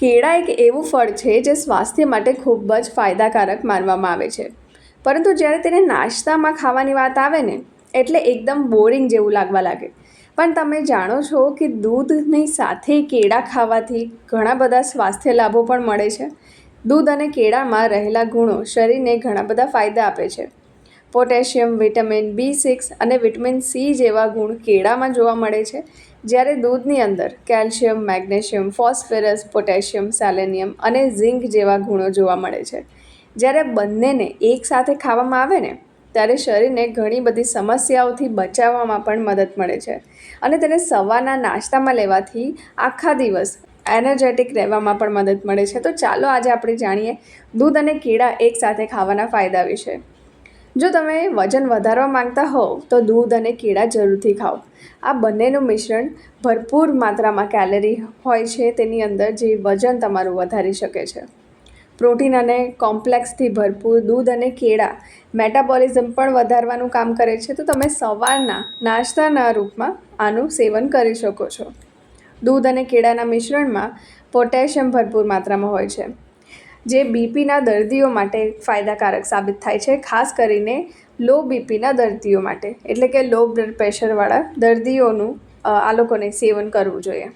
કેળા એક એવું ફળ છે જે સ્વાસ્થ્ય માટે ખૂબ જ ફાયદાકારક માનવામાં આવે છે. પરંતુ જ્યારે તેને નાસ્તામાં ખાવાની વાત આવે ને, એટલે એકદમ બોરિંગ જેવું લાગવા લાગે. પણ તમે જાણો છો કે દૂધની સાથે કેળા ખાવાથી ઘણા બધા સ્વાસ્થ્ય લાભો પણ મળે છે. દૂધ અને કેળામાં રહેલા ગુણો શરીરને ઘણા બધા ફાયદા આપે છે. પોટેશિયમ, વિટામિન બી સિક્સ અને વિટામિન સી જેવા ગુણ કેળામાં જોવા મળે છે. જ્યારે દૂધની અંદર calcium, magnesium, phosphorus, potassium, selenium અને ઝિંક જેવા ગુણો જોવા મળે છે. જ્યારે બંનેને એકસાથે ખાવામાં આવે ને, ત્યારે શરીરને ઘણી બધી સમસ્યાઓથી બચાવવામાં પણ મદદ મળે છે અને તેને સવારના નાસ્તામાં લેવાથી આખા દિવસ એનર્જેટિક રહેવામાં પણ મદદ મળે છે. તો ચાલો આજે આપણે જાણીએ, દૂધ અને કેળા એકસાથે ખાવાના ફાયદા વિશે. જો તમે વજન વધારવા માંગતા હોવ, તો દૂધ અને કેળા જરૂરથી ખાઓ. આ બંનેનું મિશ્રણ ભરપૂર માત્રામાં કેલરી હોય છે, તેની અંદર જે વજન તમારું વધારી શકે છે. પ્રોટીન અને કોમ્પ્લેક્સથી ભરપૂર દૂધ અને કેળા મેટાબોલિઝમ પણ વધારવાનું કામ કરે છે, તો તમે સવારના નાસ્તાના રૂપમાં આનું સેવન કરી શકો છો. દૂધ અને કેળાના મિશ્રણમાં પોટેશિયમ ભરપૂર માત્રામાં હોય છે. જે બીપીના દર્દીઓ માટે ફાયદાકારક સાબિત થાય છે, ખાસ કરીને લો બીપીના દર્દીઓ માટે. એટલે કે લો બ્લડ પ્રેશરવાળા દર્દીઓનું આ લોકોને સેવન કરવું જોઈએ.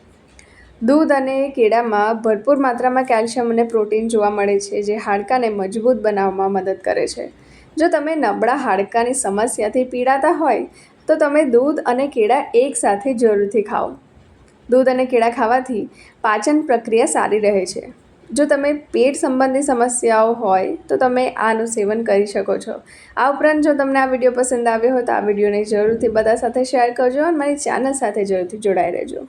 દૂધ અને કેળામાં ભરપૂર માત્રામાં કેલ્શિયમ અને પ્રોટીન જોવા મળે છે, જે હાડકાને મજબૂત બનાવવામાં મદદ કરે છે. જો તમે નબળા હાડકાની સમસ્યાથી પીડાતા હોય, તો તમે દૂધ અને કેળા એકસાથે જરૂરથી ખાઓ. દૂધ અને કેળા ખાવાથી પાચન પ્રક્રિયા સારી રહે છે. જો તમે પેટ સંબંધી સમસ્યાઓ હોય, તો તમે આનું સેવન કરી શકો છો. આ ઉપરાંત જો તમને આ વીડિયો પસંદ આવ્યો હોય, તો આ વિડીયોને જરૂરથી બધા સાથે શેર કરજો અને મારી ચેનલ સાથે જરૂરથી જોડાઈ રહેજો.